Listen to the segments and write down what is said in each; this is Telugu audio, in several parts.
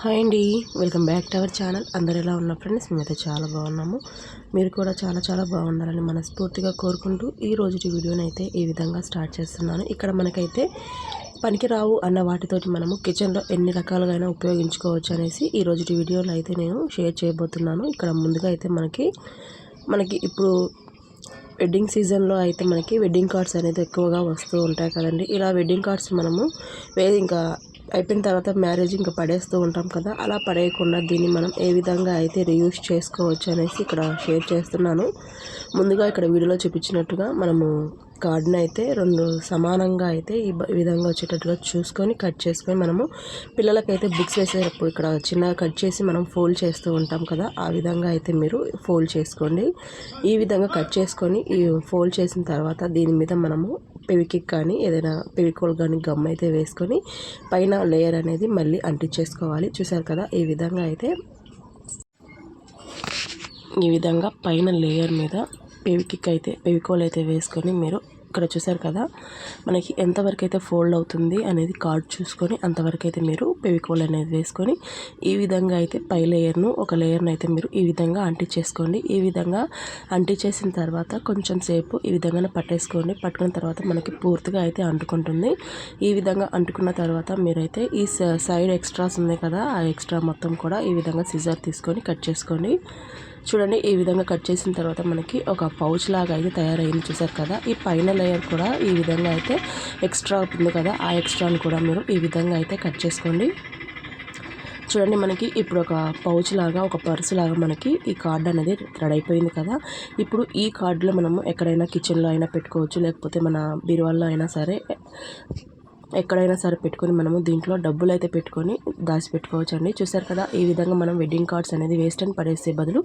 హాయ్ అండి welcome back to our channel. అందరు ఎలా ఉన్న ఫ్రెండ్స్? మేమైతే చాలా బాగున్నాము. మీరు కూడా చాలా చాలా బాగుండాలని మనస్ఫూర్తిగా కోరుకుంటూ ఈ రోజుటి వీడియోని అయితే ఈ విధంగా స్టార్ట్ చేస్తున్నాను. ఇక్కడ మనకైతే పనికిరావు అన్న వాటితోటి మనము కిచెన్లో ఎన్ని రకాలుగా అయినా ఉపయోగించుకోవచ్చు అనేసి ఈ రోజుటి వీడియోలో అయితే నేను షేర్ చేయబోతున్నాను. ఇక్కడ ముందుగా అయితే మనకి మనకి ఇప్పుడు వెడ్డింగ్ సీజన్లో అయితే మనకి వెడ్డింగ్ కార్డ్స్ అనేది ఎక్కువగా వస్తూ ఉంటాయి కదండి. ఇలా వెడ్డింగ్ కార్డ్స్ మనము వేరే ఇంకా అయిపోయిన తర్వాత మ్యారేజ్ ఇంకా పడేస్తూ ఉంటాం కదా అలా పడేయకుండా దీన్ని మనం ఏ విధంగా అయితే రియూస్ చేసుకోవచ్చు అనేసి ఇక్కడ షేర్ చేస్తున్నాను. ముందుగా ఇక్కడ వీడియోలో చూపించినట్టుగా మనము కార్డ్ని అయితే రెండు సమానంగా అయితే ఈ విధంగా వచ్చేటట్టుగా చూసుకొని కట్ చేసుకొని మనము పిల్లలకైతే బుక్స్ వేసేటప్పుడు ఇక్కడ చిన్నగా కట్ చేసి మనం ఫోల్డ్ చేస్తూ ఉంటాం కదా ఆ విధంగా అయితే మీరు ఫోల్డ్ చేసుకోండి. ఈ విధంగా కట్ చేసుకొని ఈ ఫోల్డ్ చేసిన తర్వాత దీని మీద మనము పెవికిక్ కానీ ఏదైనా పెవికోల్ కానీ గమ్ అయితే వేసుకొని పైన లేయర్ అనేది మళ్ళీ అంటించేసుకోవాలి. చూసారు కదా ఈ విధంగా అయితే ఈ విధంగా పైన లేయర్ మీద పెవికిక్ అయితే పెవికోల్ అయితే వేసుకొని మీరు ఇక్కడ చూసారు కదా మనకి ఎంతవరకు అయితే ఫోల్డ్ అవుతుంది అనేది కార్డ్ చూసుకొని అంతవరకు అయితే మీరు పెవికోల్ అనేది వేసుకొని ఈ విధంగా అయితే పై లేయర్ను ఒక లేయర్ను అయితే మీరు ఈ విధంగా అంటించేసుకోండి ఈ విధంగా అంటించేసిన తర్వాత కొంచెం సేపు ఈ విధంగా పట్టేసుకోండి. పట్టుకున్న తర్వాత మనకి పూర్తిగా అయితే అంటుకుంటుంది. ఈ విధంగా అంటుకున్న తర్వాత మీరైతే ఈ సైడ్ ఎక్స్ట్రాస్ ఉన్నాయి కదా ఆ ఎక్స్ట్రా మొత్తం కూడా ఈ విధంగా సిజర్ తీసుకొని కట్ చేసుకోండి. చూడండి ఈ విధంగా కట్ చేసిన తర్వాత మనకి ఒక పౌచ్ లాగా అయితే తయారైంది చూసారు కదా. ఈ పైన లేయర్ కూడా ఈ విధంగా అయితే ఎక్స్ట్రా అవుతుంది కదా. ఆ ఎక్స్ట్రాని కూడా మీరు ఈ విధంగా అయితే కట్ చేసుకోండి. చూడండి మనకి ఇప్పుడు ఒక పౌచ్ లాగా ఒక పర్సు లాగా మనకి ఈ కార్డ్ అనేది రెడీ అయిపోయింది కదా. ఇప్పుడు ఈ కార్డులో మనము ఎక్కడైనా కిచెన్లో అయినా పెట్టుకోవచ్చు లేకపోతే మన బీరువాల్లో అయినా సరే ఎక్కడైనా సరే పెట్టుకొని మనము దీంట్లో డబ్బులు అయితే పెట్టుకొని దాచిపెట్టుకోవచ్చు అండి చూసారు కదా ఈ విధంగా మనం వెడ్డింగ్ కార్డ్స్ అనేది వేస్ట్ అని పడేసే బదులు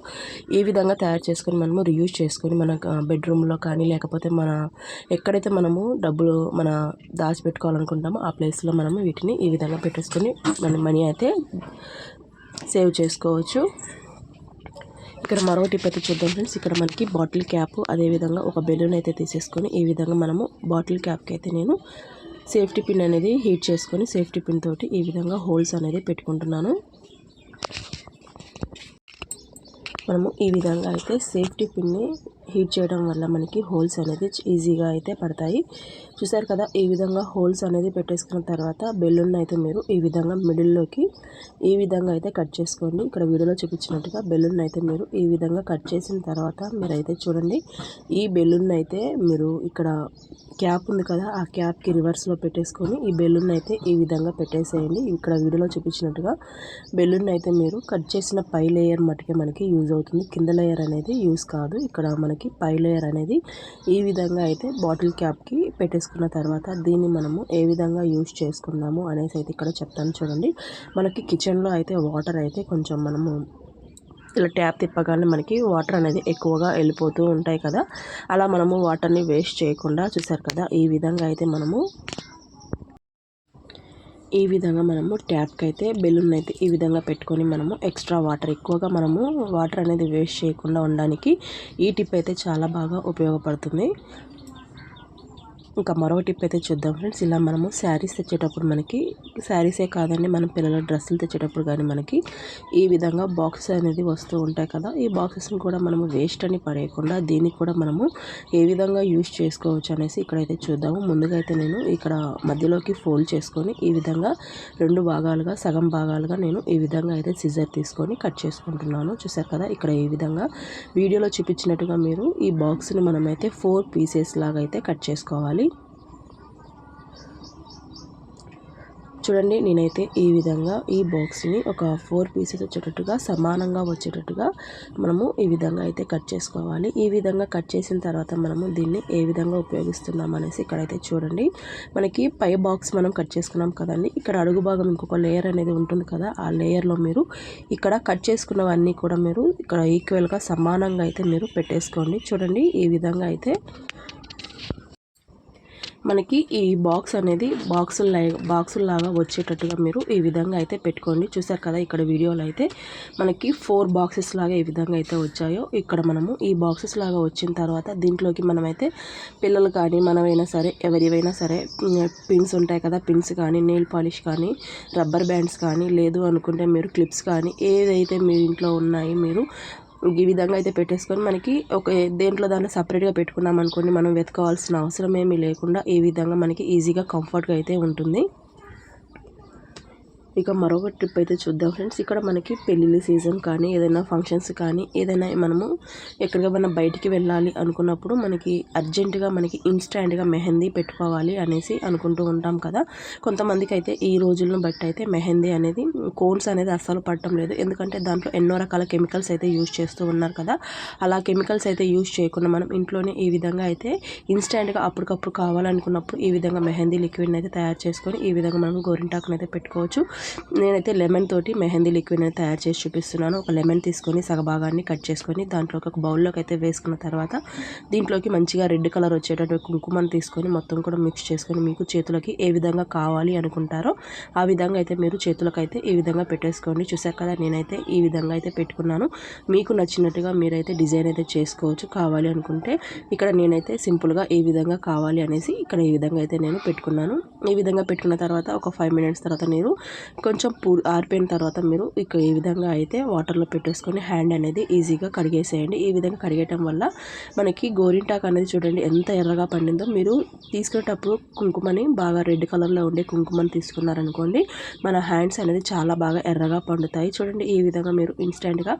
ఈ విధంగా తయారు చేసుకొని మనము రియూజ్ చేసుకొని మన బెడ్రూమ్లో కానీ లేకపోతే మన ఎక్కడైతే మనము డబ్బులు మన దాచిపెట్టుకోవాలనుకుంటామో ఆ ప్లేస్లో మనము వీటిని ఈ విధంగా పెట్టేసుకొని మన మనీ అయితే సేవ్ చేసుకోవచ్చు. ఇక్కడ మరో టిప్ అయితే చూద్దాం ఫ్రెండ్స్. ఇక్కడ మనకి బాటిల్ క్యాప్ అదేవిధంగా ఒక బెలూన్ అయితే తీసేసుకొని ఈ విధంగా మనము బాటిల్ క్యాప్కి అయితే నేను సేఫ్టీ పిన్ అనేది హీట్ చేసుకొని సేఫ్టీ పిన్ తోటి ఈ విధంగా హోల్స్ అనేది పెట్టుకుంటున్నాను. మనము ఈ విధంగా అయితే సేఫ్టీ పిన్ని హీట్ చేయడం వల్ల మనకి హోల్స్ అనేది ఈజీగా అయితే పడతాయి. చూసారు కదా ఈ విధంగా హోల్స్ అనేది పెట్టేసుకున్న తర్వాత బెలూన్ అయితే మీరు ఈ విధంగా మిడిల్లోకి ఈ విధంగా అయితే కట్ చేసుకోండి. ఇక్కడ వీడియోలో చూపించినట్టుగా బెలూన్ అయితే మీరు ఈ విధంగా కట్ చేసిన తర్వాత మీరైతే చూడండి. ఈ బెలూన్ అయితే మీరు ఇక్కడ క్యాప్ ఉంది కదా ఆ క్యాప్కి రివర్స్లో పెట్టేసుకొని ఈ బెలూన్ అయితే ఈ విధంగా పెట్టేసేయండి. ఇక్కడ వీడియోలో చూపించినట్టుగా బెలూన్ అయితే మీరు కట్ చేసిన పై లేయర్ మటుకే మనకి యూజ్ అవుతుంది. కింద లేయర్ అనేది యూజ్ కాదు. ఇక్కడ మనకి పై లేయర్ అనేది ఈ విధంగా అయితే బాటిల్ క్యాప్కి పెట్టేసుకున్న తర్వాత దీన్ని మనము ఏ విధంగా యూజ్ చేసుకుందాము అనేసి అయితే ఇక్కడ చెప్తాను చూడండి. మనకి కిచెన్లో అయితే వాటర్ అయితే కొంచెం మనము ఇలా ట్యాప్ తిప్పగానే మనకి వాటర్ అనేది ఎక్కువగా వెళ్ళిపోతూ ఉంటాయి కదా. అలా మనము వాటర్ని వేస్ట్ చేయకుండా చూసారు కదా ఈ విధంగా అయితే మనము ఈ విధంగా మనము ట్యాప్కి అయితే బెలూన్ అయితే ఈ విధంగా పెట్టుకొని మనము ఎక్స్ట్రా వాటర్ ఎక్కువగా మనము వాటర్ అనేది వేస్ట్ చేయకుండా ఉండడానికి ఈ టిప్ అయితే చాలా బాగా ఉపయోగపడుతుంది. ఇంకా మరో టిప్ అయితే చూద్దాం ఫ్రెండ్స్. ఇలా మనము శారీస్ తెచ్చేటప్పుడు మనకి శారీసే కాదండి మనం పిల్లల డ్రెస్సులు తెచ్చేటప్పుడు కానీ మనకి ఈ విధంగా బాక్సెస్ అనేది వస్తూ ఉంటాయి కదా. ఈ బాక్సెస్ని కూడా మనము వేస్ట్ అని పడేయకుండా దీన్ని కూడా మనము ఏ విధంగా యూజ్ చేసుకోవచ్చు అనేసి ఇక్కడైతే చూద్దాము. ముందుగా అయితే నేను ఇక్కడ మధ్యలోకి ఫోల్డ్ చేసుకొని ఈ విధంగా రెండు భాగాలుగా సగం భాగాలుగా నేను ఈ విధంగా అయితే సిజర్ తీసుకొని కట్ చేసుకుంటున్నాను. చూసారు కదా ఇక్కడ ఈ విధంగా వీడియోలో చూపించినట్టుగా మీరు ఈ బాక్స్ని మనమైతే ఫోర్ పీసెస్ లాగా అయితే కట్ చేసుకోవాలి. చూడండి నేనైతే ఈ విధంగా ఈ బాక్స్ని ఒక ఫోర్ పీసెస్ వచ్చేటట్టుగా సమానంగా వచ్చేటట్టుగా మనము ఈ విధంగా అయితే కట్ చేసుకోవాలి. ఈ విధంగా కట్ చేసిన తర్వాత మనము దీన్ని ఏ విధంగా ఉపయోగిస్తున్నాం అనేసి ఇక్కడైతే చూడండి. మనకి పై బాక్స్ మనం కట్ చేసుకున్నాం కదండి. ఇక్కడ అడుగు భాగం ఇంకొక లేయర్ అనేది ఉంటుంది కదా ఆ లేయర్లో మీరు ఇక్కడ కట్ చేసుకున్నవన్నీ కూడా మీరు ఇక్కడ ఈక్వల్గా సమానంగా అయితే మీరు పెట్టేసుకోండి. చూడండి ఈ విధంగా అయితే మనకి ఈ బాక్స్ అనేది బాక్సుల బాక్సుల్లాగా వచ్చేటట్టుగా మీరు ఈ విధంగా అయితే పెట్టుకోండి. చూసారు కదా ఇక్కడ వీడియోలో అయితే మనకి ఫోర్ బాక్సెస్ లాగా ఈ విధంగా అయితే వచ్చాయో ఇక్కడ మనము ఈ బాక్సెస్ లాగా వచ్చిన తర్వాత దీంట్లోకి మనమైతే పిల్లలు కానీ మనమైనా సరే ఎవరివైనా సరే పిన్స్ ఉంటాయి కదా పిన్స్ కానీ నెయిల్ పాలిష్ కానీ రబ్బర్ బ్యాండ్స్ కానీ లేదు అనుకుంటే మీరు క్లిప్స్ కానీ ఏదైతే మీ ఇంట్లో ఉన్నాయి మీరు ఈ విధంగా అయితే పెట్టేసుకొని మనకి ఒక దేంట్లో దాంట్లో సపరేట్గా పెట్టుకున్నాం అనుకోండి మనం వెతకవలసిన అవసరం ఏమీ లేకుండా ఈ విధంగా మనకి ఈజీగా కంఫర్ట్గా అయితే ఉంటుంది. ఇక మరొక ట్రిప్ అయితే చూద్దాం ఫ్రెండ్స్. ఇక్కడ మనకి పెళ్ళిళ్ళ సీజన్ కానీ ఏదైనా ఫంక్షన్స్ కానీ ఏదైనా మనము ఎక్కడికైనా బయటికి వెళ్ళాలి అనుకున్నప్పుడు మనకి అర్జెంటుగా మనకి ఇన్స్టాంట్గా మెహందీ పెట్టుకోవాలి అనేసి అనుకుంటూ ఉంటాం కదా. కొంతమందికి అయితే ఈ రోజులను బట్టి అయితే మెహందీ అనేది కోన్స్ అనేది అస్సలు పడటం లేదు. ఎందుకంటే దాంట్లో ఎన్నో రకాల కెమికల్స్ అయితే యూజ్ చేస్తూ ఉన్నారు కదా. అలా కెమికల్స్ అయితే యూజ్ చేయకుండా మనం ఇంట్లోనే ఈ విధంగా అయితే ఇన్స్టాంట్గా అప్పటికప్పుడు కావాలనుకున్నప్పుడు ఈ విధంగా మెహందీ లిక్విడ్ని అయితే తయారు చేసుకొని ఈ విధంగా మనం గోరింటాకుని అయితే పెట్టుకోవచ్చు. నేనైతే లెమన్ తోటి మెహందీ లిక్విడ్ అయితే తయారు చేసి చూపిస్తున్నాను. ఒక లెమన్ తీసుకొని సగభాగాన్ని కట్ చేసుకొని దాంట్లోకి ఒక బౌల్లోకి అయితే వేసుకున్న తర్వాత దీంట్లోకి మంచిగా రెడ్ కలర్ వచ్చేటట్టు కుంకుమను తీసుకొని మొత్తం కూడా మిక్స్ చేసుకొని మీకు చేతులకి ఏ విధంగా కావాలి అనుకుంటారో ఆ విధంగా అయితే మీరు చేతులకు అయితే ఈ విధంగా పెట్టేసుకోండి. చూసారు కదా నేనైతే ఈ విధంగా అయితే పెట్టుకున్నాను. మీకు నచ్చినట్టుగా మీరైతే డిజైన్ అయితే చేసుకోవచ్చు కావాలి అనుకుంటే. ఇక్కడ నేనైతే సింపుల్గా ఏ విధంగా కావాలి అనేసి ఇక్కడ ఈ విధంగా అయితే నేను పెట్టుకున్నాను. ఈ విధంగా పెట్టుకున్న తర్వాత ఒక ఫైవ్ మినిట్స్ తర్వాత మీరు కొంచెం పూ ఆరిపోయిన తర్వాత మీరు ఇక ఈ విధంగా అయితే వాటర్లో పెట్టేసుకొని హ్యాండ్ అనేది ఈజీగా కడిగేసేయండి. ఈ విధంగా కడిగేయటం వల్ల మనకి గోరింటాక్ అనేది చూడండి ఎంత ఎర్రగా పండిందో. మీరు తీసుకునేటప్పుడు కుంకుమని బాగా రెడ్ కలర్లో ఉండే కుంకుమని తీసుకున్నారనుకోండి మన హ్యాండ్స్ అనేది చాలా బాగా ఎర్రగా పండుతాయి. చూడండి ఈ విధంగా మీరు ఇన్స్టెంట్గా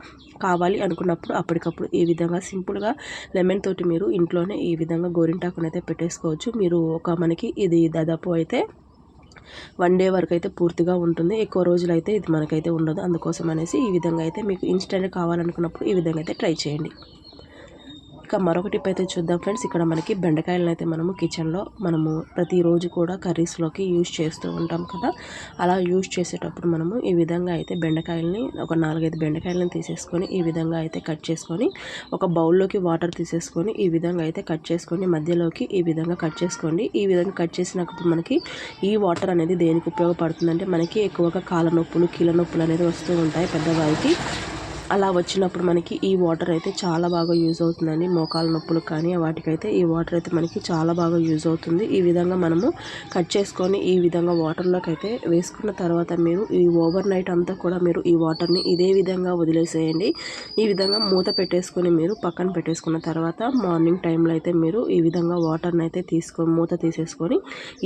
కావాలి అనుకున్నప్పుడు అప్పటికప్పుడు ఈ విధంగా సింపుల్గా లెమన్ తోటి మీరు ఇంట్లోనే ఈ విధంగా గోరింటాకుని అయితే పెట్టేసుకోవచ్చు. మీరు ఒక మనకి ఇది దాదాపు అయితే వన్ డే వరకు అయితే పూర్తిగా ఉంటుంది. ఎక్కువ రోజులు అయితే ఇది మనకైతే ఉండదు. అందుకోసం అనేసి ఈ విధంగా అయితే మీకు ఇన్స్టెంట్ కావాలనుకున్నప్పుడు ఈ విధంగా అయితే ట్రై చేయండి. ఇక మరొక టిప్ అయితే చూద్దాం ఫ్రెండ్స్. ఇక్కడ మనకి బెండకాయలను అయితే మనము కిచెన్లో మనము ప్రతిరోజు కూడా కర్రీస్లోకి యూజ్ చేస్తూ ఉంటాం కదా. అలా యూజ్ చేసేటప్పుడు మనము ఈ విధంగా అయితే బెండకాయలని ఒక నాలుగైదు బెండకాయలను తీసేసుకొని ఈ విధంగా అయితే కట్ చేసుకొని ఒక బౌల్లోకి వాటర్ తీసేసుకొని ఈ విధంగా అయితే కట్ చేసుకొని మధ్యలోకి ఈ విధంగా కట్ చేసుకోండి. ఈ విధంగా కట్ చేసినప్పుడు మనకి ఈ వాటర్ అనేది దేనికి ఉపయోగపడుతుందంటే మనకి ఎక్కువగా కాళ్ళ నొప్పులు కీళ్ళ నొప్పులు అనేది వస్తూ ఉంటాయి పెద్దవారికి అలా వచ్చినప్పుడు మనకి ఈ వాటర్ అయితే చాలా బాగా యూజ్ అవుతుందండి. మోకాల నొప్పులు కానీ వాటికైతే ఈ వాటర్ అయితే మనకి చాలా బాగా యూజ్ అవుతుంది. ఈ విధంగా మనము కట్ చేసుకొని ఈ విధంగా వాటర్లోకి అయితే వేసుకున్న తర్వాత మీరు ఈ ఓవర్ నైట్ అంతా కూడా మీరు ఈ వాటర్ని ఇదే విధంగా వదిలేసేయండి. ఈ విధంగా మూత పెట్టేసుకొని మీరు పక్కన పెట్టేసుకున్న తర్వాత మార్నింగ్ టైంలో అయితే మీరు ఈ విధంగా వాటర్ని అయితే తీసుకొని మూత తీసేసుకొని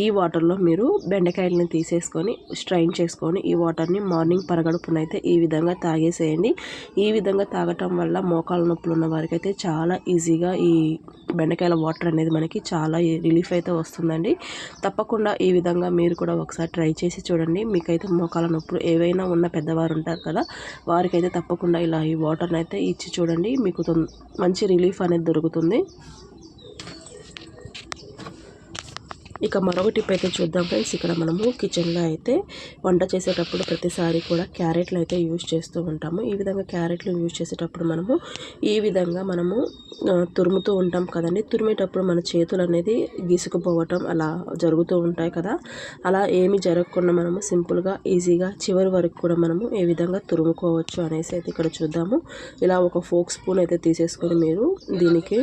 ఈ వాటర్లో మీరు బెండకాయలని తీసేసుకొని స్ట్రైన్ చేసుకొని ఈ వాటర్ని మార్నింగ్ పరగడుపునైతే ఈ విధంగా తాగేసేయండి. ఈ విధంగా తాగటం వల్ల మోకాల నొప్పులు ఉన్న వారికి అయితే చాలా ఈజీగా ఈ బెండకాయల వాటర్ అనేది మనకి చాలా రిలీఫ్ అయితే వస్తుందండి. తప్పకుండా ఈ విధంగా మీరు కూడా ఒకసారి ట్రై చేసి చూడండి. మీకైతే మోకాల నొప్పులు ఏవైనా ఉన్న పెద్దవారు ఉంటారు కదా వారికైతే తప్పకుండా ఇలా ఈ వాటర్ని అయితే ఇచ్చి చూడండి. మీకు మంచి రిలీఫ్ అనేది దొరుకుతుంది. ఇక మరొక టిప్ అయితే చూద్దాం ఫ్రెండ్స్. ఇక్కడ మనము కిచెన్లో అయితే వంట చేసేటప్పుడు ప్రతిసారి కూడా క్యారెట్లు అయితే యూజ్ చేస్తూ ఉంటాము. ఈ విధంగా క్యారెట్లు యూజ్ చేసేటప్పుడు మనము ఈ విధంగా మనము తురుముతూ ఉంటాం కదండి. తురిమేటప్పుడు మన చేతులు అనేది గీసుకుపోవటం అలా జరుగుతూ ఉంటాయి కదా. అలా ఏమి జరగకుండా మనము సింపుల్గా ఈజీగా చివరి వరకు కూడా మనము ఏ విధంగా తురుముకోవచ్చు అనేసి అయితే ఇక్కడ చూద్దాము. ఇలా ఒక ఫోక్ స్పూన్ అయితే తీసేసుకొని మీరు దీనికి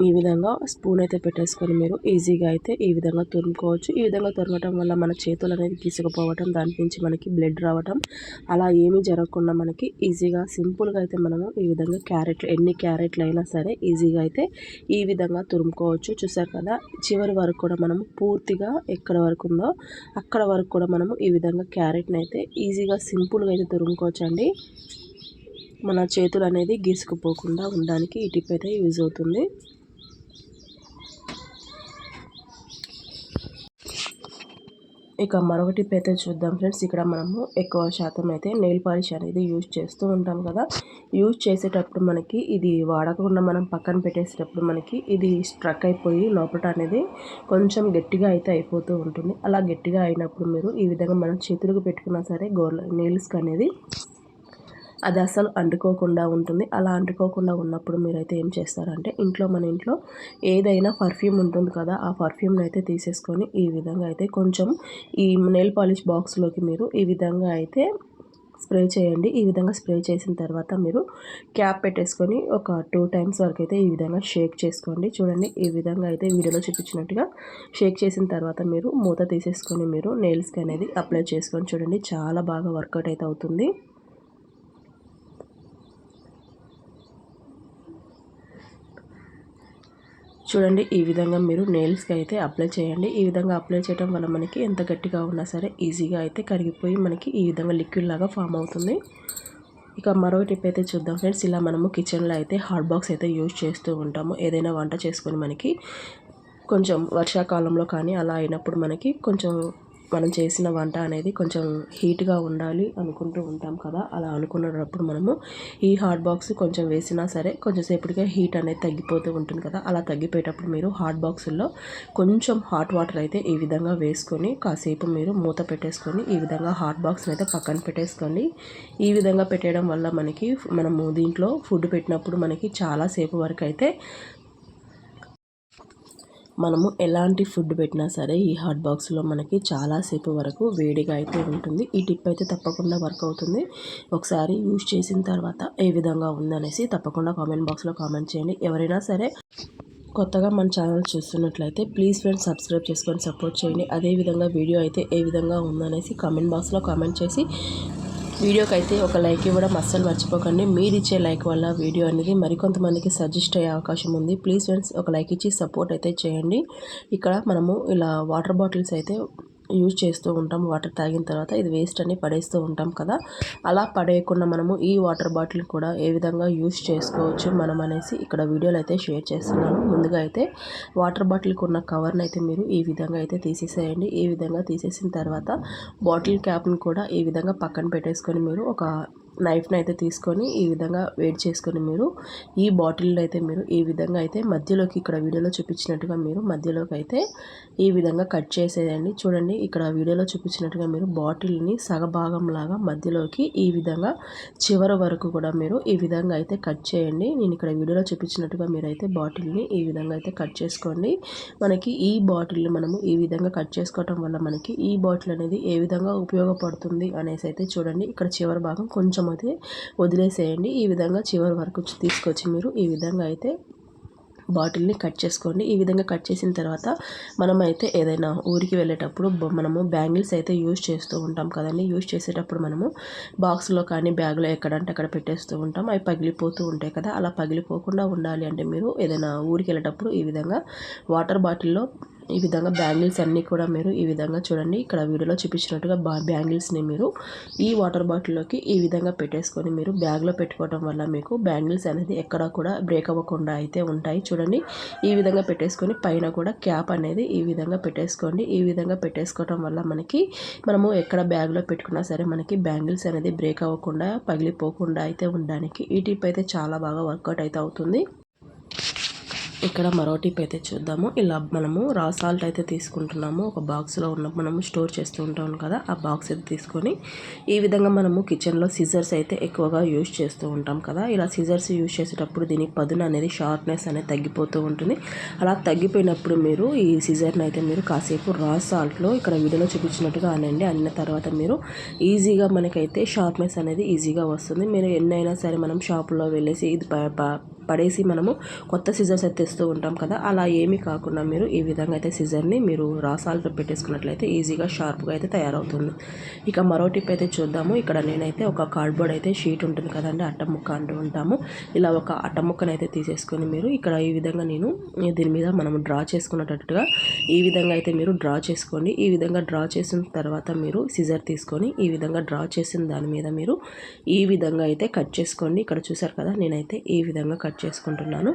ఈ విధంగా స్పూన్ అయితే పెట్టేసుకొని మీరు ఈజీగా అయితే ఈ విధంగా తురుముకోవచ్చు. ఈ విధంగా తురమటం వల్ల మన చేతులు అనేది తీసుకుపోవటం దాని నుంచి మనకి బ్లడ్ రావటం అలా ఏమీ జరగకుండా మనకి ఈజీగా సింపుల్గా అయితే మనము ఈ విధంగా క్యారెట్లు ఎన్ని క్యారెట్లు అయినా సరే ఈజీగా అయితే ఈ విధంగా తురుముకోవచ్చు. చూసారు కదా చివరి వరకు కూడా మనము పూర్తిగా ఎక్కడ వరకు ఉందో అక్కడ వరకు కూడా మనము ఈ విధంగా క్యారెట్ని అయితే ఈజీగా సింపుల్గా అయితే తురుముకోవచ్చు అండి మన చేతులు అనేది గీసుకుపోకుండా ఉండడానికి ఈ టిప్ అయితే యూజ్ అవుతుంది. ఇక మరొకటి అయితే చూద్దాం ఫ్రెండ్స్. ఇక్కడ మనము ఎక్కువ శాతం అయితే నెయిల్ పాలిష్ అనేది యూజ్ చేస్తూ ఉంటాం కదా. యూజ్ చేసేటప్పుడు మనకి ఇది వాడకుండా మనం పక్కన పెట్టేసేటప్పుడు మనకి ఇది స్ట్రక్ అయిపోయి లోపల అనేది కొంచెం గట్టిగా అయితే అయిపోతూ ఉంటుంది. అలా గట్టిగా అయినప్పుడు మీరు ఈ విధంగా మనం చేతులకు పెట్టుకున్నా సరే గోర్ల నెయిల్స్కి అనేది అది అసలు అంటుకోకుండా ఉంటుంది. అలా అంటుకోకుండా ఉన్నప్పుడు మీరైతే ఏం చేస్తారంటే ఇంట్లో మన ఇంట్లో ఏదైనా పర్ఫ్యూమ్ ఉంటుంది కదా ఆ పర్ఫ్యూమ్ని అయితే తీసేసుకొని ఈ విధంగా అయితే కొంచెం ఈ నెయిల్ పాలిష్ బాక్స్లోకి మీరు ఈ విధంగా అయితే స్ప్రే చేయండి. ఈ విధంగా స్ప్రే చేసిన తర్వాత మీరు క్యాప్ పెట్టేసుకొని ఒక టూ టైమ్స్ వరకు అయితే ఈ విధంగా షేక్ చేసుకోండి. చూడండి ఈ విధంగా అయితే వీడియోలో చూపించినట్టుగా షేక్ చేసిన తర్వాత మీరు మూత తీసేసుకొని మీరు నెయిల్స్కి అనేది అప్లై చేసుకొని చూడండి. చాలా బాగా వర్కౌట్ అయితే అవుతుంది. చూడండి ఈ విధంగా మీరు నెయిల్స్కి అయితే అప్లై చేయండి. ఈ విధంగా అప్లై చేయడం వల్ల మనకి ఎంత గట్టిగా ఉన్నా సరే ఈజీగా అయితే కరిగిపోయి మనకి ఈ విధంగా లిక్విడ్ లాగా ఫామ్ అవుతుంది. ఇక మరో టిప్ అయితే చూద్దాం ఫ్రెండ్స్ ఇలా మనము కిచెన్లో అయితే హాట్ బాక్స్ అయితే యూజ్ చేస్తూ ఉంటాము. ఏదైనా వంట చేసుకొని మనకి కొంచెం వర్షాకాలంలో కానీ అలా అయినప్పుడు మనకి కొంచెం మనం చేసిన వంట అనేది కొంచెం హీట్గా ఉండాలి అనుకుంటూ ఉంటాం కదా. అలా అనుకున్నప్పుడు మనము ఈ హాట్ బాక్స్ కొంచెం వేసినా సరే కొంచెంసేపటికే హీట్ అనేది తగ్గిపోతూ ఉంటుంది కదా. అలా తగ్గిపోయేటప్పుడు మీరు హాట్ బాక్సుల్లో కొంచెం హాట్ వాటర్ అయితే ఈ విధంగా వేసుకొని కాసేపు మీరు మూత పెట్టేసుకొని ఈ విధంగా హాట్ బాక్స్ని అయితే పక్కన పెట్టేసుకోండి ఈ విధంగా పెట్టేయడం వల్ల మనకి మనము దీంట్లో ఫుడ్ పెట్టినప్పుడు మనకి చాలాసేపు వరకు అయితే మనము ఎలాంటి ఫుడ్ పెట్టినా సరే ఈ హాట్ బాక్స్లో మనకి చాలాసేపు వరకు వేడిగా అయితే ఉంటుంది. ఈ టిప్ అయితే తప్పకుండా వర్క్ అవుతుంది. ఒకసారి యూజ్ చేసిన తర్వాత ఏ విధంగా ఉందనేసి తప్పకుండా కామెంట్ బాక్స్లో కామెంట్ చేయండి. ఎవరైనా సరే కొత్తగా మన ఛానల్ చూస్తున్నట్లయితే ప్లీజ్ ఫ్రెండ్స్ సబ్స్క్రైబ్ చేసుకొని సపోర్ట్ చేయండి. అదేవిధంగా వీడియో అయితే ఏ విధంగా ఉందనేసి కామెంట్ బాక్స్లో కామెంట్ చేసి వీడియోకి అయితే ఒక లైక్ ఇవ్వడం అస్సలు మర్చిపోకండి. మీరు ఇచ్చే లైక్ వల్ల వీడియో అనేది మరికొంతమందికి సజెస్ట్ అయ్యే అవకాశం ఉంది. ప్లీజ్ ఫ్రెండ్స్ ఒక లైక్ ఇచ్చి సపోర్ట్ అయితే చేయండి. ఇక్కడ మనము ఇలా వాటర్ బాటిల్స్ అయితే యూజ్ చేస్తూ ఉంటాం వాటర్ తాగిన తర్వాత ఇది వేస్ట్ అని పడేస్తూ ఉంటాం కదా. అలా పడేయకుండా మనము ఈ వాటర్ బాటిల్ కూడా ఏ విధంగా యూజ్ చేసుకోవచ్చు మనం అనేసి ఇక్కడ వీడియోలు అయితే షేర్ చేస్తున్నాను. ముందుగా అయితే వాటర్ బాటిల్కి ఉన్న కవర్ని అయితే మీరు ఈ విధంగా అయితే తీసేసేయండి. ఈ విధంగా తీసేసిన తర్వాత బాటిల్ క్యాప్ని కూడా ఈ విధంగా పక్కన పెట్టేసుకొని మీరు ఒక నైఫ్ని అయితే తీసుకొని ఈ విధంగా వేడి చేసుకొని మీరు ఈ బాటిల్లో అయితే మీరు ఈ విధంగా అయితే మధ్యలోకి ఇక్కడ వీడియోలో చూపించినట్టుగా మీరు మధ్యలోకి అయితే ఈ విధంగా కట్ చేసేయండి. చూడండి ఇక్కడ వీడియోలో చూపించినట్టుగా మీరు బాటిల్ని సగభాగం లాగా మధ్యలోకి ఈ విధంగా చివరి వరకు కూడా మీరు ఈ విధంగా అయితే కట్ చేయండి. నేను ఇక్కడ వీడియోలో చూపించినట్టుగా మీరు అయితే బాటిల్ని ఈ విధంగా అయితే కట్ చేసుకోండి. మనకి ఈ బాటిల్ని మనము ఈ విధంగా కట్ చేసుకోవటం వల్ల మనకి ఈ బాటిల్ అనేది ఏ విధంగా ఉపయోగపడుతుంది అనేసి అయితే చూడండి. ఇక్కడ చివరి భాగం కొంచెం అయితే వదిలేసేయండి. ఈ విధంగా చివరి వరకు తీసుకొచ్చి మీరు ఈ విధంగా అయితే బాటిల్ని కట్ చేసుకోండి. ఈ విధంగా కట్ చేసిన తర్వాత మనం అయితే ఏదైనా ఊరికి వెళ్ళేటప్పుడు మనము బ్యాంగిల్స్ అయితే యూజ్ చేస్తూ ఉంటాం కదండి. యూజ్ చేసేటప్పుడు మనము బాక్స్లో కానీ బ్యాగ్లో ఎక్కడంటే అక్కడ పెట్టేస్తూ ఉంటాం. అవి పగిలిపోతూ ఉంటాయి కదా. అలా పగిలిపోకుండా ఉండాలి అంటే మీరు ఏదైనా ఊరికి వెళ్ళేటప్పుడు ఈ విధంగా వాటర్ బాటిల్లో ఈ విధంగా బ్యాంగిల్స్ అన్నీ కూడా మీరు ఈ విధంగా చూడండి. ఇక్కడ వీడియోలో చూపించినట్టుగా బా బ్యాంగిల్స్ని మీరు ఈ వాటర్ బాటిల్లోకి ఈ విధంగా పెట్టేసుకొని మీరు బ్యాగ్లో పెట్టుకోవడం వల్ల మీకు బ్యాంగిల్స్ అనేది ఎక్కడా కూడా బ్రేక్ అవ్వకుండా అయితే ఉంటాయి. చూడండి. ఈ విధంగా పెట్టేసుకొని పైన కూడా క్యాప్ అనేది ఈ విధంగా పెట్టేసుకోండి. ఈ విధంగా పెట్టేసుకోవడం వల్ల మనకి మనము ఎక్కడ బ్యాగ్లో పెట్టుకున్నా సరే మనకి బ్యాంగిల్స్ అనేది బ్రేక్ అవ్వకుండా పగిలిపోకుండా అయితే ఉండడానికి ఈ టిప్ అయితే చాలా బాగా వర్కౌట్ అయితే అవుతుంది. ఇక్కడ మరో టిప్ అయితే చూద్దాము. ఇలా మనము రా సాల్ట్ అయితే తీసుకుంటున్నాము. ఒక బాక్స్లో ఉన్న మనము స్టోర్ చేస్తూ ఉంటాము కదా ఆ బాక్స్ అయితే తీసుకొని ఈ విధంగా మనము కిచెన్లో సిజర్స్ అయితే ఎక్కువగా యూజ్ చేస్తూ ఉంటాం కదా. ఇలా సిజర్స్ యూజ్ చేసేటప్పుడు దీని పదును అనేది షార్ప్నెస్ అనేది తగ్గిపోతూ ఉంటుంది. అలా తగ్గిపోయినప్పుడు మీరు ఈ సిజర్ని అయితే మీరు కాసేపు రా సాల్ట్లో ఇక్కడ వీడియోలో చూపించినట్టుగా అనండి. అన్న తర్వాత మీరు ఈజీగా మనకైతే షార్ప్నెస్ అనేది ఈజీగా వస్తుంది. మీరు ఎన్నైనా సరే మనం షాపులో వెళ్ళేసి ఇది పడేసి మనము కొత్త సిజర్స్ అయితే తెస్తూ ఉంటాం కదా. అలా ఏమీ కాకుండా మీరు ఈ విధంగా అయితే సిజర్ని మీరు రాసాలు పెట్టేసుకున్నట్లయితే ఈజీగా షార్ప్గా అయితే తయారవుతుంది. ఇక మరో టిప్ అయితే చూద్దాము. ఇక్కడ నేనైతే ఒక కార్డ్బోర్డ్ అయితే షీట్ ఉంటుంది కదండి. అట్ట ముక్క అంటూ ఉంటాము. ఇలా ఒక అట్ట ముక్కను అయితే తీసేసుకొని మీరు ఇక్కడ ఈ విధంగా నేను దీని మీద మనం డ్రా చేసుకున్నట్టుగా ఈ విధంగా అయితే మీరు డ్రా చేసుకోండి. ఈ విధంగా డ్రా చేసిన తర్వాత మీరు సిజర్ తీసుకొని ఈ విధంగా డ్రా చేసిన దాని మీద మీరు ఈ విధంగా అయితే కట్ చేసుకోండి. ఇక్కడ చూసారు కదా నేనైతే ఈ విధంగా కట్ చేసుకుంటున్నాను.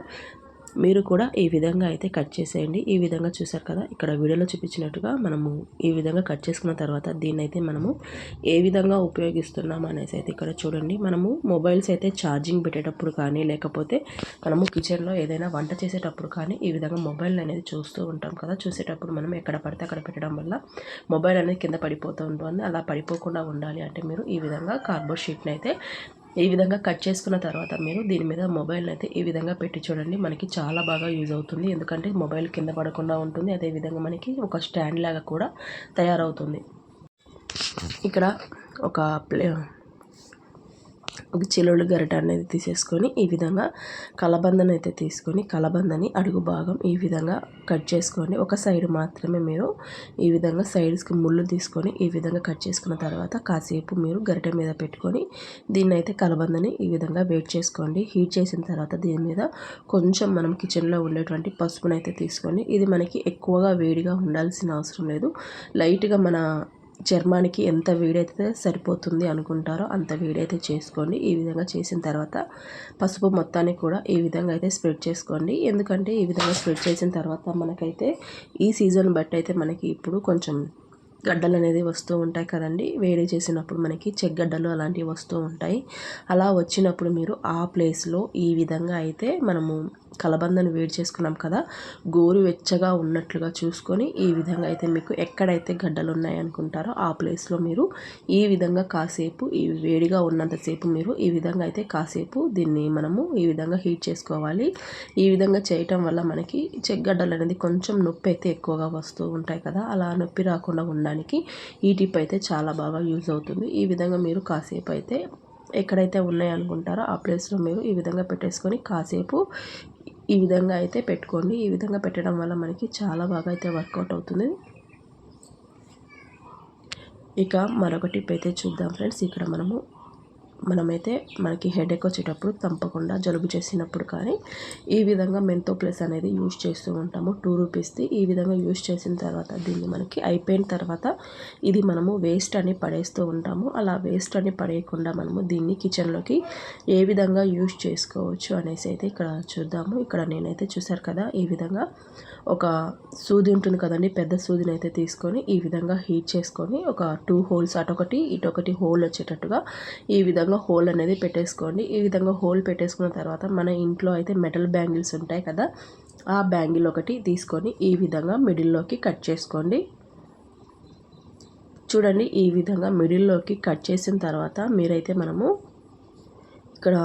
మీరు కూడా ఈ విధంగా అయితే కట్ చేసేయండి. ఈ విధంగా చూసారు కదా ఇక్కడ వీడియోలో చూపించినట్టుగా మనము ఈ విధంగా కట్ చేసుకున్న తర్వాత దీన్ని అయితే మనము ఏ విధంగా ఉపయోగిస్తున్నాం అనేసి అయితే ఇక్కడ చూడండి. మనము మొబైల్స్ అయితే ఛార్జింగ్ పెట్టేటప్పుడు కానీ లేకపోతే మనము కిచెన్లో ఏదైనా వంట చేసేటప్పుడు కానీ ఈ విధంగా మొబైల్ అనేది చూస్తూ ఉంటాం కదా. చూసేటప్పుడు మనం ఎక్కడ పడితే అక్కడ పెట్టడం వల్ల మొబైల్ అనేది కింద పడిపోతూ ఉంటుంది. అలా పడిపోకుండా ఉండాలి అంటే మీరు ఈ విధంగా కార్డ్బోర్డ్ షీట్ని అయితే ఈ విధంగా కట్ చేసుకున్న తర్వాత మీరు దీని మీద మొబైల్ అయితే ఈ విధంగా పెట్టి చూడండి. మనకి చాలా బాగా యూజ్ అవుతుంది. ఎందుకంటే మొబైల్ కింద పడకుండా ఉంటుంది. అదేవిధంగా మనకి ఒక స్టాండ్ లాగా కూడా తయారవుతుంది. ఇక్కడ ఒక ప్లే ఒక చిలుడు గరిట అనేది తీసేసుకొని ఈ విధంగా కలబందని అయితే తీసుకొని కలబందని అడుగు భాగం ఈ విధంగా కట్ చేసుకొని ఒక సైడ్ మాత్రమే మీరు ఈ విధంగా సైడ్స్కి ముళ్ళు తీసుకొని ఈ విధంగా కట్ చేసుకున్న తర్వాత కాసేపు మీరు గరిట మీద పెట్టుకొని దీన్ని అయితే కలబందని ఈ విధంగా వెయిట్ చేసుకోండి. హీట్ చేసిన తర్వాత దీని మీద కొంచెం మనం కిచెన్లో ఉండేటువంటి పసుపునైతే తీసుకొని ఇది మనకి ఎక్కువగా వేడిగా ఉండాల్సిన అవసరం లేదు. లైట్గా మన చర్మానికి ఎంత వేడైతే సరిపోతుంది అనుకుంటారో అంత వేడైతే చేసుకోండి. ఈ విధంగా చేసిన తర్వాత పసుపు మొత్తాన్ని కూడా ఈ విధంగా అయితే స్ప్రెడ్ చేసుకోండి. ఎందుకంటే ఈ విధంగా స్ప్రెడ్ చేసిన తర్వాత మనకైతే ఈ సీజన్ బట్టి అయితే మనకి ఇప్పుడు కొంచెం గడ్డలు అనేది వస్తూ ఉంటాయి కదండి. వేడి చేసినప్పుడు మనకి చెగ్గడ్డలు అలాంటివి వస్తూ ఉంటాయి. అలా వచ్చినప్పుడు మీరు ఆ ప్లేస్లో ఈ విధంగా అయితే మనము కలబందని వేడి చేసుకున్నాం కదా గోరు వెచ్చగా ఉన్నట్లుగా చూసుకొని ఈ విధంగా అయితే మీకు ఎక్కడైతే గడ్డలు ఉన్నాయనుకుంటారో ఆ ప్లేస్లో మీరు ఈ విధంగా కాసేపు ఈ వేడిగా ఉన్నంతసేపు మీరు ఈ విధంగా అయితే కాసేపు దీన్ని మనము ఈ విధంగా హీట్ చేసుకోవాలి. ఈ విధంగా చేయటం వల్ల మనకి చెగ్గడ్డలు అనేది కొంచెం నొప్పి అయితే ఎక్కువగా వస్తూ ఉంటాయి కదా అలా నొప్పి రాకుండా ఉండడానికి ఈ టిప్ అయితే చాలా బాగా యూజ్ అవుతుంది. ఈ విధంగా మీరు కాసేపు అయితే ఎక్కడైతే ఉన్నాయనుకుంటారో ఆ ప్లేస్లో మీరు ఈ విధంగా పెట్టేసుకొని కాసేపు ఈ విధంగా అయితే పెట్టుకోండి. ఈ విధంగా పెట్టడం వల్ల మనకి చాలా బాగా అయితే వర్కౌట్ అవుతుంది. ఇక మరొక టిప్ అయితే చూద్దాం ఫ్రెండ్స్. ఇక్కడ మనము మనమైతే మనకి హెడేక్ వచ్చేటప్పుడు తప్పకుండా జలుబు చేసినప్పుడు కానీ ఈ విధంగా మెంతో ప్లస్ అనేది యూజ్ చేస్తూ ఉంటాము. టూ రూపీస్ది ఈ విధంగా యూజ్ చేసిన తర్వాత దీన్ని మనకి అయిపోయిన తర్వాత ఇది మనము వేస్ట్ అని పడేస్తూ ఉంటాము. అలా వేస్ట్ అని పడేయకుండా మనము దీన్ని కిచెన్లోకి ఏ విధంగా యూజ్ చేసుకోవచ్చు అనేసి అయితే ఇక్కడ చూద్దాము. ఇక్కడ నేనైతే చూసారు కదా ఈ విధంగా ఒక సూది ఉంటుంది కదండి పెద్ద సూదిని అయితే తీసుకొని ఈ విధంగా హీట్ చేసుకొని ఒక టూ హోల్స్ అటొకటి ఇటొకటి హోల్ వచ్చేటట్టుగా ఈ విధంగా హోల్ అనేది పెట్టేసుకోండి. ఈ విధంగా హోల్ పెట్టేసుకున్న తర్వాత మన ఇంట్లో అయితే మెటల్ బ్యాంగిల్స్ ఉంటాయి కదా ఆ బ్యాంగిల్ ఒకటి తీసుకొని ఈ విధంగా మిడిల్లోకి కట్ చేసుకోండి. చూడండి ఈ విధంగా మిడిల్లోకి కట్ చేసిన తర్వాత మీరైతే మనము ఇక్కడ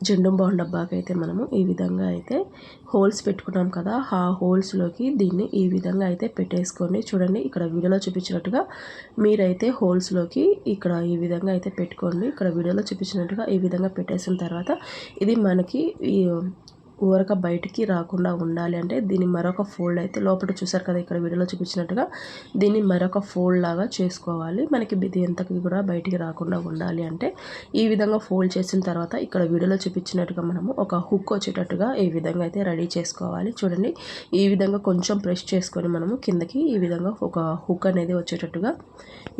జెండు బాండ్ డబ్బాకి అయితే మనము ఈ విధంగా అయితే హోల్స్ పెట్టుకున్నాం కదా ఆ హోల్స్లోకి దీన్ని ఈ విధంగా అయితే పెట్టేసుకోండి. చూడండి ఇక్కడ వీడియోలో చూపించినట్టుగా మీరైతే హోల్స్లోకి ఇక్కడ ఈ విధంగా అయితే పెట్టుకోండి. ఇక్కడ వీడియోలో చూపించినట్టుగా ఈ విధంగా పెట్టేసిన తర్వాత ఇది మనకి ఈ ఊరక బయటికి రాకుండా ఉండాలి అంటే దీన్ని మరొక ఫోల్డ్ అయితే లోపల చూసారు కదా ఇక్కడ వీడియోలో చూపించినట్టుగా దీన్ని మరొక ఫోల్డ్ లాగా చేసుకోవాలి. మనకి ఇది ఎంతకి కూడా బయటికి రాకుండా ఉండాలి అంటే ఈ విధంగా ఫోల్డ్ చేసిన తర్వాత ఇక్కడ వీడియోలో చూపించినట్టుగా మనము ఒక హుక్ వచ్చేటట్టుగా ఈ విధంగా అయితే రెడీ చేసుకోవాలి. చూడండి ఈ విధంగా కొంచెం ప్రెస్ చేసుకొని మనము కిందకి ఈ విధంగా ఒక హుక్ అనేది వచ్చేటట్టుగా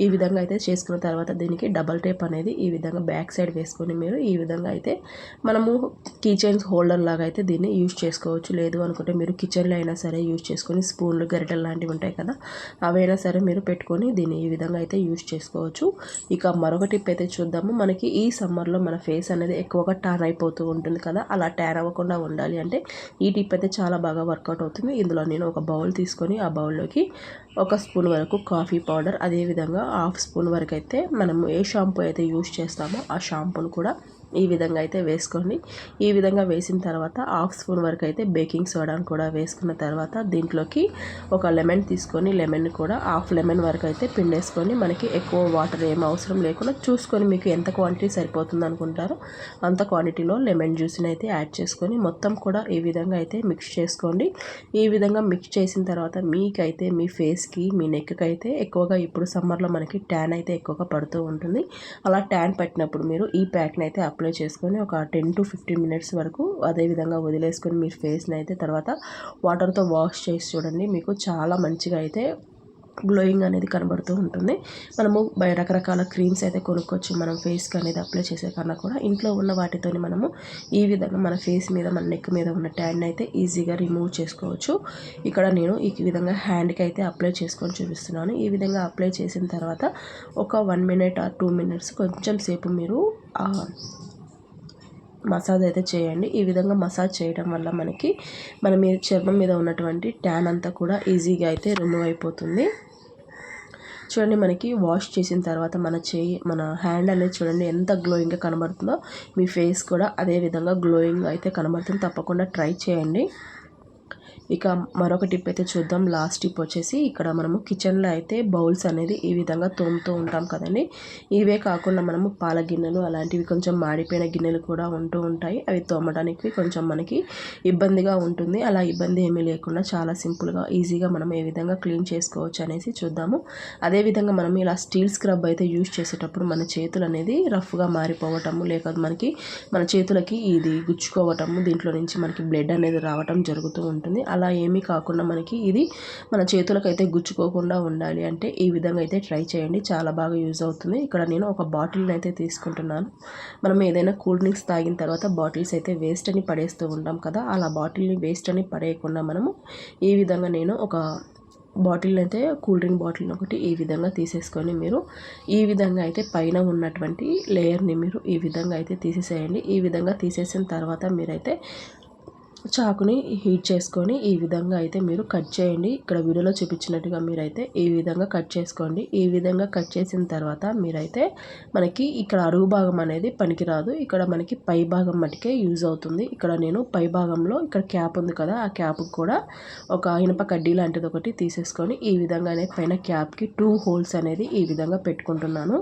ఈ విధంగా అయితే చేసుకున్న తర్వాత దీనికి డబల్ టేప్ అనేది ఈ విధంగా బ్యాక్ సైడ్ వేసుకొని మీరు ఈ విధంగా అయితే మనము కీచైన్స్ హోల్డర్ లాగా అయితే దీన్ని యూజ్ చేసుకోవచ్చు. లేదు అనుకుంటే మీరు కిచెన్లో అయినా సరే యూజ్ చేసుకొని స్పూన్లు గరిటెలు లాంటివి ఉంటాయి కదా అవైనా సరే మీరు పెట్టుకొని దీన్ని ఈ విధంగా అయితే యూజ్ చేసుకోవచ్చు. ఇక మరొక టిప్ అయితే చూద్దాము. మనకి ఈ సమ్మర్లో మన ఫేస్ అనేది ఎక్కువగా టాన్ అయిపోతూ ఉంటుంది కదా అలా ట్యాన్ అవ్వకుండా ఉండాలి అంటే ఈ టిప్ అయితే చాలా బాగా వర్కౌట్ అవుతుంది. ఇందులో నేను ఒక బౌల్ తీసుకొని ఆ బౌల్లోకి ఒక స్పూన్ వరకు కాఫీ పౌడర్ అదేవిధంగా హాఫ్ స్పూన్ వరకు అయితే మనము ఏ షాంపూ అయితే యూజ్ చేస్తామో ఆ షాంపూను కూడా ఈ విధంగా అయితే వేసుకోండి. ఈ విధంగా వేసిన తర్వాత హాఫ్ స్పూన్ వరకు అయితే బేకింగ్ సోడాను కూడా వేసుకున్న తర్వాత దీంట్లోకి ఒక లెమన్ తీసుకొని లెమన్ కూడా హాఫ్ లెమన్ వరకు అయితే పిండేసుకొని మనకి ఎక్కువ వాటర్ ఏం అవసరం లేకుండా చూసుకొని మీకు ఎంత క్వాంటిటీ సరిపోతుంది అనుకుంటారో అంత క్వాంటిటీలో లెమన్ జ్యూస్ని అయితే యాడ్ చేసుకొని మొత్తం కూడా ఈ విధంగా అయితే మిక్స్ చేసుకోండి. ఈ విధంగా మిక్స్ చేసిన తర్వాత మీకైతే మీ ఫేస్కి మీ నెక్కి అయితే ఎక్కువగా ఇప్పుడు సమ్మర్లో మనకి ట్యాన్ అయితే ఎక్కువగా పడుతూ ఉంటుంది. అలా ట్యాన్ పట్టినప్పుడు మీరు ఈ ప్యాక్ని అయితే అప్లై చేసుకొని ఒక టెన్ టు ఫిఫ్టీన్ మినిట్స్ వరకు అదేవిధంగా వదిలేసుకొని మీ ఫేస్ని అయితే తర్వాత వాటర్తో వాష్ చేసి చూడండి. మీకు చాలా మంచిగా అయితే గ్లోయింగ్ అనేది కనబడుతూ ఉంటుంది. మనము రకరకాల క్రీమ్స్ అయితే కొనుక్కోవచ్చు. మనం ఫేస్కి అనేది అప్లై చేసే కన్నా కూడా ఇంట్లో ఉన్న వాటితో మనము ఈ విధంగా మన ఫేస్ మీద మన నెక్ మీద ఉన్న ట్యాన్ అయితే ఈజీగా రిమూవ్ చేసుకోవచ్చు. ఇక్కడ నేను ఈ విధంగా హ్యాండ్కి అయితే అప్లై చేసుకొని చూపిస్తున్నాను. ఈ విధంగా అప్లై చేసిన తర్వాత ఒక one minute or two minutes కొంచెం సేపు మీరు మసాజ్ అయితే చేయండి. ఈ విధంగా మసాజ్ చేయడం వల్ల మనకి మన మీద చర్మం మీద ఉన్నటువంటి ట్యాన్ అంతా కూడా ఈజీగా అయితే రిమూవ్ అయిపోతుంది. చూడండి మనకి వాష్ చేసిన తర్వాత మన చేయి మన హ్యాండ్ అనేది చూడండి ఎంత గ్లోయింగ్గా కనబడుతుందో మీ ఫేస్ కూడా అదే విధంగా గ్లోయింగ్ అయితే కనబడుతుంది. తప్పకుండా ట్రై చేయండి. ఇక మరొక టిప్ అయితే చూద్దాం. లాస్ట్ టిప్ వచ్చేసి ఇక్కడ మనము కిచెన్లో అయితే బౌల్స్ అనేది ఈ విధంగా తోముతూ ఉంటాం కదండి. ఇవే కాకుండా మనము పాల గిన్నెలు అలాంటివి కొంచెం మాడిపోయిన గిన్నెలు కూడా ఉంటూ ఉంటాయి. అవి తోమడానికి కొంచెం మనకి ఇబ్బందిగా ఉంటుంది. అలా ఇబ్బంది ఏమీ లేకుండా చాలా సింపుల్గా ఈజీగా మనం ఏ విధంగా క్లీన్ చేసుకోవచ్చు అనేసి చూద్దాము. అదేవిధంగా మనం ఇలా స్టీల్ స్క్రబ్ అయితే యూజ్ చేసేటప్పుడు మన చేతులు అనేది రఫ్గా మారిపోవటము లేక మనకి మన చేతులకి ఇది గుచ్చుకోవటము దీంట్లో నుంచి మనకి బ్లడ్ అనేది రావటం జరుగుతూ ఉంటుంది. అలా అలా ఏమీ కాకుండా మనకి ఇది మన చేతులకు అయితే గుచ్చుకోకుండా ఉండాలి. అంటే ఈ విధంగా అయితే ట్రై చేయండి. చాలా బాగా యూజ్ అవుతుంది. ఇక్కడ నేను ఒక బాటిల్ని అయితే తీసుకుంటున్నాను. మనం ఏదైనా కూల్ డ్రింక్స్ తాగిన తర్వాత బాటిల్స్ అయితే వేస్ట్ అని పడేస్తూ ఉంటాం కదా అలా బాటిల్ని వేస్ట్ అని పడేయకుండా మనము ఈ విధంగా నేను ఒక బాటిల్ అయితే కూల్ డ్రింక్ బాటిల్ ఒకటి ఈ విధంగా తీసేసుకొని మీరు ఈ విధంగా అయితే పైన ఉన్నటువంటి లేయర్ని మీరు ఈ విధంగా అయితే తీసేసేయండి. ఈ విధంగా తీసేసిన తర్వాత మీరైతే చాకుని హీట్ చేసుకొని ఈ విధంగా అయితే మీరు కట్ చేయండి. ఇక్కడ వీడియోలో చూపించినట్టుగా మీరైతే ఈ విధంగా కట్ చేసుకోండి. ఈ విధంగా కట్ చేసిన తర్వాత మీరైతే మనకి ఇక్కడ అరుగు భాగం అనేది పనికిరాదు. ఇక్కడ మనకి పై భాగం మటుకే యూజ్ అవుతుంది. ఇక్కడ నేను పై భాగంలో ఇక్కడ క్యాప్ ఉంది కదా ఆ క్యాప్ కూడా ఒక ఇనప కడ్డీ లాంటిది ఒకటి తీసేసుకొని ఈ విధంగా అనేది పైన క్యాప్కి టూ హోల్స్ అనేది ఈ విధంగా పెట్టుకుంటున్నాను.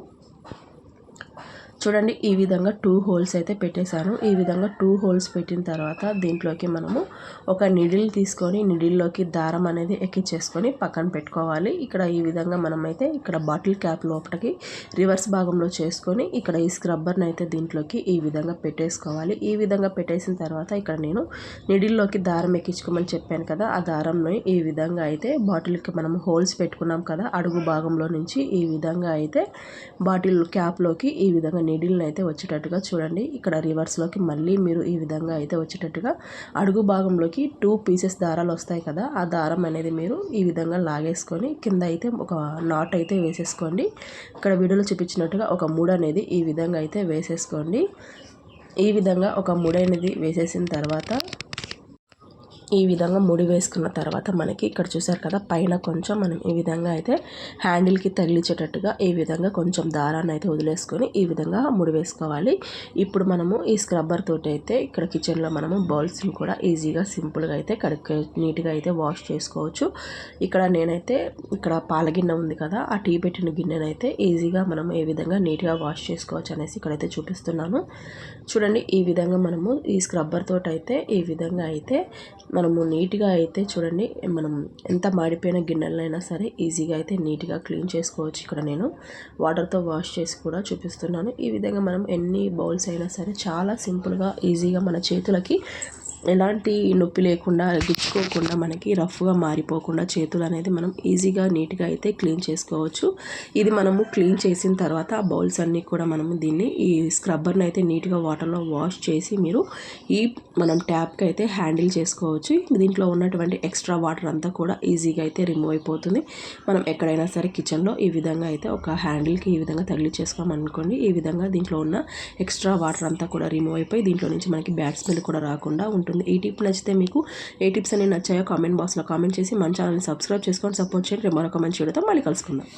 చూడండి ఈ విధంగా టూ హోల్స్ అయితే పెట్టేశాను. ఈ విధంగా టూ హోల్స్ పెట్టిన తర్వాత దీంట్లోకి మనము ఒక నిడిల్ తీసుకొని నిడిల్లోకి దారం అనేది ఎక్కించేసుకొని పక్కన పెట్టుకోవాలి. ఇక్కడ ఈ విధంగా మనమైతే ఇక్కడ బాటిల్ క్యాప్ లోపలికి రివర్స్ భాగంలో చేసుకొని ఇక్కడ ఈ స్క్రబ్బర్ని అయితే దీంట్లోకి ఈ విధంగా పెట్టేసుకోవాలి. ఈ విధంగా పెట్టేసిన తర్వాత ఇక్కడ నేను నిడిల్లోకి దారం ఎక్కించుకోమని చెప్పాను కదా ఆ దారంలో ఈ విధంగా అయితే బాటిల్కి మనం హోల్స్ పెట్టుకున్నాం కదా అడుగు భాగంలో నుంచి ఈ విధంగా అయితే బాటిల్ క్యాప్లోకి ఈ విధంగా నీడిల్ని అయితే వచ్చేటట్టుగా చూడండి. ఇక్కడ రివర్స్లోకి మళ్ళీ మీరు ఈ విధంగా అయితే వచ్చేటట్టుగా అడుగు భాగంలోకి టూ పీసెస్ దారాలు వస్తాయి కదా ఆ దారం అనేది మీరు ఈ విధంగా లాగేసుకొని కింద అయితే ఒక నాట్ అయితే వేసేసుకోండి. ఇక్కడ వీడియోలో చూపించినట్టుగా ఒక మూడు అనేది ఈ విధంగా అయితే వేసేసుకోండి. ఈ విధంగా ఒక ముడి అనేది వేసేసిన తర్వాత ఈ విధంగా ముడి వేసుకున్న తర్వాత మనకి ఇక్కడ చూసారు కదా పైన కొంచెం మనం ఈ విధంగా అయితే హ్యాండిల్కి తగిలించేటట్టుగా ఈ విధంగా కొంచెం దారాన్ని అయితే వదిలేసుకొని ఈ విధంగా ముడి వేసుకోవాలి. ఇప్పుడు మనము ఈ స్క్రబ్బర్ తోటి అయితే ఇక్కడ కిచెన్లో మనము బౌల్స్ని కూడా ఈజీగా సింపుల్గా అయితే కడుక్కు నీట్గా అయితే వాష్ చేసుకోవచ్చు. ఇక్కడ నేనైతే ఇక్కడ పాల గిన్నె ఉంది కదా ఆ టీ పెట్టిన గిన్నెనైతే ఈజీగా మనం ఏ విధంగా నీట్గా వాష్ చేసుకోవచ్చు అనేసి ఇక్కడైతే చూపిస్తున్నాను. చూడండి ఈ విధంగా మనము ఈ స్క్రబ్బర్ తోటి అయితే ఈ విధంగా అయితే మనము నీట్గా అయితే చూడండి మనం ఎంత మాడిపోయిన గిన్నెలైనా సరే ఈజీగా అయితే నీట్గా క్లీన్ చేసుకోవచ్చు ఇక్కడ నేను. వాటర్తో వాష్ చేసి కూడా చూపిస్తున్నాను. ఈ విధంగా మనం ఎన్ని బౌల్స్ అయినా సరే చాలా సింపుల్గా ఈజీగా మన చేతులకి ఎలాంటి నొప్పి లేకుండా గుచ్చుకోకుండా మనకి రఫ్గా మారిపోకుండా చేతులు అనేది మనం ఈజీగా నీట్గా అయితే క్లీన్ చేసుకోవచ్చు. ఇది మనము క్లీన్ చేసిన తర్వాత ఆ బౌల్స్ అన్నీ కూడా మనము దీన్ని ఈ స్క్రబ్బర్ని అయితే నీట్గా వాటర్లో వాష్ చేసి మీరు ఈ మనం ట్యాప్కి అయితే హ్యాండిల్ చేసుకోవచ్చు. దీంట్లో ఉన్నటువంటి ఎక్స్ట్రా వాటర్ అంతా కూడా ఈజీగా అయితే రిమూవ్ అయిపోతుంది. మనం ఎక్కడైనా సరే కిచెన్లో ఈ విధంగా అయితే ఒక హ్యాండిల్కి ఈ విధంగా తగిలి చేసుకోమనుకోండి ఈ విధంగా దీంట్లో ఉన్న ఎక్స్ట్రా వాటర్ అంతా కూడా రిమూవ్ అయిపోయి దీంట్లో నుంచి మనకి బ్యాడ్ స్మెల్ కూడా రాకుండా ఉంటుంది. ఉంటుంది. ఈ టిప్ నచ్చితే మీకు ఏ టిప్స్ అనేవి నచ్చాయో కామెంట్ బాక్స్లో కామెంట్ చేసి మన ఛానల్ని సబ్స్క్రైబ్ చేసుకొని సపోర్ట్ చేయండి. మరొక మంచి వీడియోతో మళ్ళీ కలుసుకుందాం.